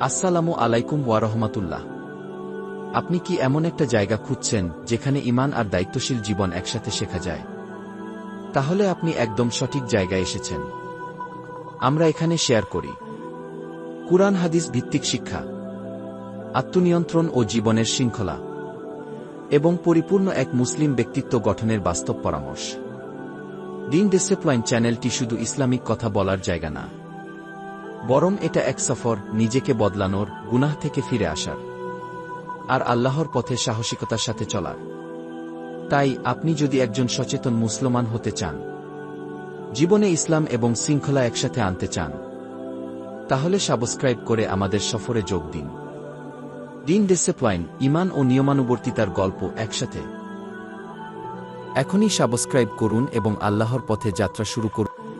আসসালামু আলাইকুম ওয়ারহমাতুল্লাহ আপনি কি এমন একটা জায়গা খুঁজছেন যেখানে ইমান আর দায়িত্বশীল জীবন একসাথে শেখা যায়? তাহলে আপনি একদম সঠিক জায়গায় এসেছেন। আমরা এখানে শেয়ার করি। কুরআন হাদিস ভিত্তিক শিক্ষা, আত্মনিয়ন্ত্রণ ও জীবনের শৃঙ্খলা, এবং পরিপূর্ণ এক মুসলিম ব্যক্তিত্ব গঠনের বাস্তব পরামর্শ। দিন ডিসিপ্লাইন চ্যানেলটি শুধু ইসলামিক কথা বলার জায়গা না। বরং এটা এক সফর, নিজেকে বদলানোর, গুনাহ থেকে ফিরে আসার। আর আল্লাহর পথে সাহসিকতার সাথে চলার। তাই আপনি যদি একজন সচেতন মুসলমান হতে চান, জীবনে ইসলাম এবং শৃঙ্খলা একসাথে আনতে চান, তাহলে সাবস্ক্রাইব করে আমাদের সফরে যোগ দিন। দিন ডিসিপ্লাইন ইমান ও নিয়মানুবর্তিতার গল্প একসাথে। এখনই সাবস্ক্রাইব করুন এবং আল্লাহর পথে যাত্রা শুরু করুন।